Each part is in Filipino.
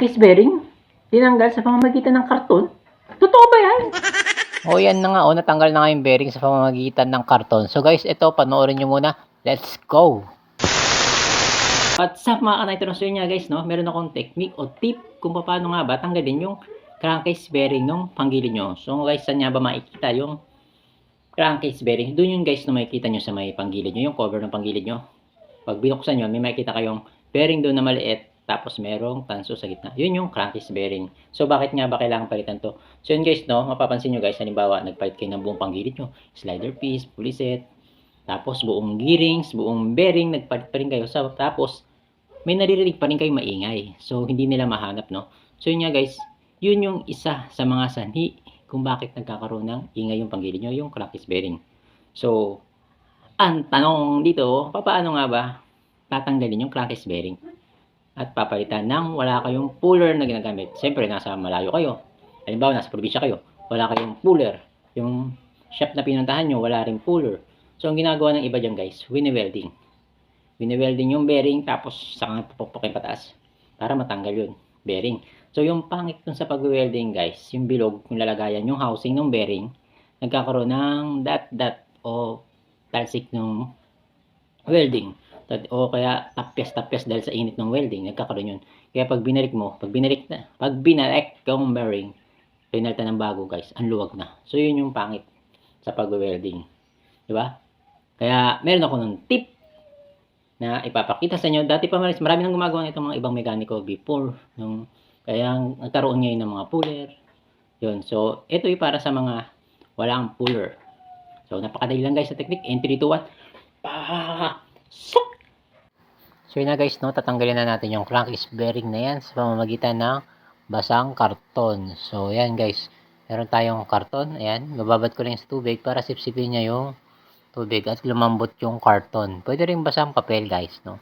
crankcase bearing? Tinanggal sa pamamagitan ng karton? Totoo ba yan? O yan na nga, o natanggal na nga yung bearing sa pamamagitan ng karton. So guys, ito, panoorin nyo muna. Let's go! What's up mga so yun nga guys, no? meron akong technique o tip kung paano nga ba tanggalin yung crankcase bearing ng panggilid nyo. So guys, saan nga ba makikita yung crankcase bearing? Doon yun guys na makikita nyo sa may panggilid nyo, yung cover ng panggilid nyo. Pag binuksan nyo, may makikita kayong bearing doon na maliit, tapos merong tanso sa gitna. Yun yung crankcase bearing. So bakit nga ba kailangan palitan to? So yun guys, no, mapapansin nyo guys, halimbawa, nagpalit kayo ng buong panggilid nyo, slider piece, pulley set, tapos buong gearings, buong bearing, nagpalit pa rin kayo. Sa, tapos, may naririnig pa rin kayo maingay. So, hindi nila mahanap, no? So, yun nga guys, yun yung isa sa mga sanhi kung bakit nagkakaroon ng ingay yung panggilid nyo, yung crankcase bearing. So, ang tanong dito, paano nga ba tatanggalin yung crankcase bearing? At papalitan ng wala kayong puller na ginagamit. Siyempre, nasa malayo kayo. Halimbawa, nasa probinsya kayo. Wala kayong puller. Yung shop na pinuntahan nyo, wala rin puller. So, ang ginagawa ng iba dyan guys, wini-welding. Wini-welding yung bearing, tapos saka pupukin pataas para matanggal yun, bearing. So, yung pangit dun sa pag-welding guys, yung bilog, yung lalagayan, yung housing ng bearing, nagkakaroon ng dot-dot o talsik ng welding. O kaya tapyas-tapyas dahil sa init ng welding, nagkakaroon yun. Kaya pag binalik mo, pag binalik na, pag binalik yung bearing, pinalta ng bago guys, ang luwag na. So, yun yung pangit sa pag-welding. Di ba? Kaya, meron ako ng tip na ipapakita sa inyo. Dati pa maris, marami nang gumagawa nito mga ibang mekaniko before. Yung, kaya nagkaroon ngayon ng mga puller. Yun. So, ito ay para sa mga walang puller. So, napakadali lang guys sa technique. Entry to what? Pa! Sok! So yun na guys, no, tatanggalin na natin yung crankcase bearing na yan sa pamamagitan ng basang karton. So yan guys, meron tayong karton, ayan, bababad ko lang sa tubig para sipsipin niya yung tubig at lumambot yung karton. Pwede rin basang papel guys, no.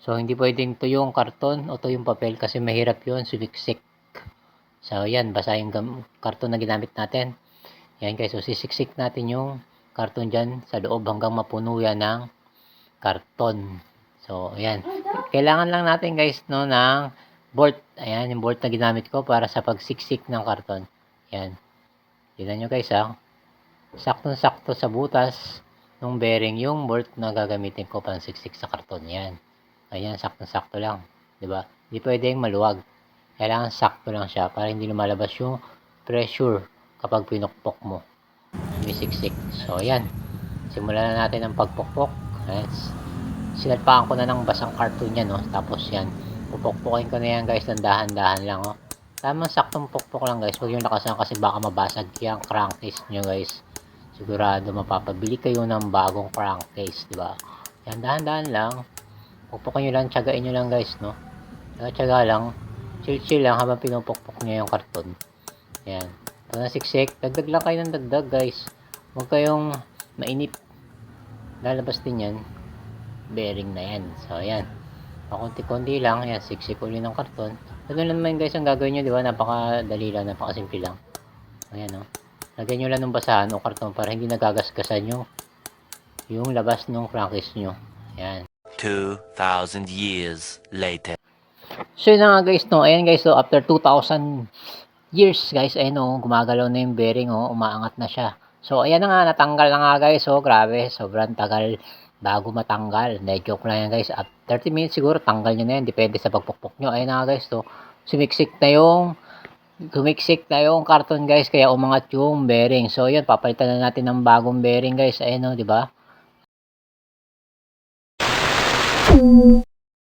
So hindi pwedeng to yung karton o to yung papel kasi mahirap yun, sumiksik. So yan, basa yung karton na ginamit natin. Yan guys, so sisiksik natin yung karton dyan sa loob hanggang mapuno yan ng karton. So, ayan. Kailangan lang natin guys no ng bolt. Ayan, yung bolt na ginamit ko para sa pagsiksik ng karton. Ayan. Tignan nyo guys ha. Saktong-sakto sa butas ng bearing yung bolt na gagamitin ko pang siksik sa karton. Ayan. Ayan, saktong-sakto lang. ba? Hindi pwedeng maluwag. Kailangan sakto lang siya para hindi lumalabas yung pressure kapag pinukpok mo. Sumisiksik. So, ayan. Simulan na natin ang pagpukpok. Ayan sinalpakan ko na ng basang cartoon yan, no? Tapos yan, pupukpukin ko na yan, guys, ng dahan-dahan lang, oh. Tamang saktong pukpok lang, guys. Huwag yung lakasan kasi baka mabasag yung crankcase nyo, guys. Sigurado mapapabili kayo ng bagong crankcase, di ba? Yan, dahan-dahan lang. Pukpukin nyo lang, tiyagain nyo lang, guys, no? Tsaga-tsaga lang. Chill-chill lang habang pinupukpok nyo yung karton. Yan. Pag nasiksik, dagdag lang kayo ng dagdag, guys. Huwag kayong mainip. Lalabas din yan bearing na yan. So, ayan. Pakunti-kunti lang. Ayan, siksik uli ng karton. Ganun lang naman guys ang gagawin nyo, di ba? Napakadali lang, napakasimple lang. Ayan, no. Lagyan nyo lang ng basahan o karton para hindi nagagasgasan yung yung labas ng crankcase nyo. Ayan. 2,000 years later. So, yun na nga guys, no. Ayan guys, so after 2,000 years guys, ayun no, gumagalaw na yung bearing, oh, umaangat na siya. So, ayan na nga, natanggal na nga guys, oh, grabe, sobrang tagal bago matanggal. Hindi, joke lang yan guys. At 30 minutes siguro, tanggal nyo na yan. Depende sa pagpukpok nyo. Ayun na guys, so, sumiksik na yung gumiksik na yung karton guys, kaya umangat yung bearing. So, yun, papalitan na natin ng bagong bearing guys. Ayun no, di ba?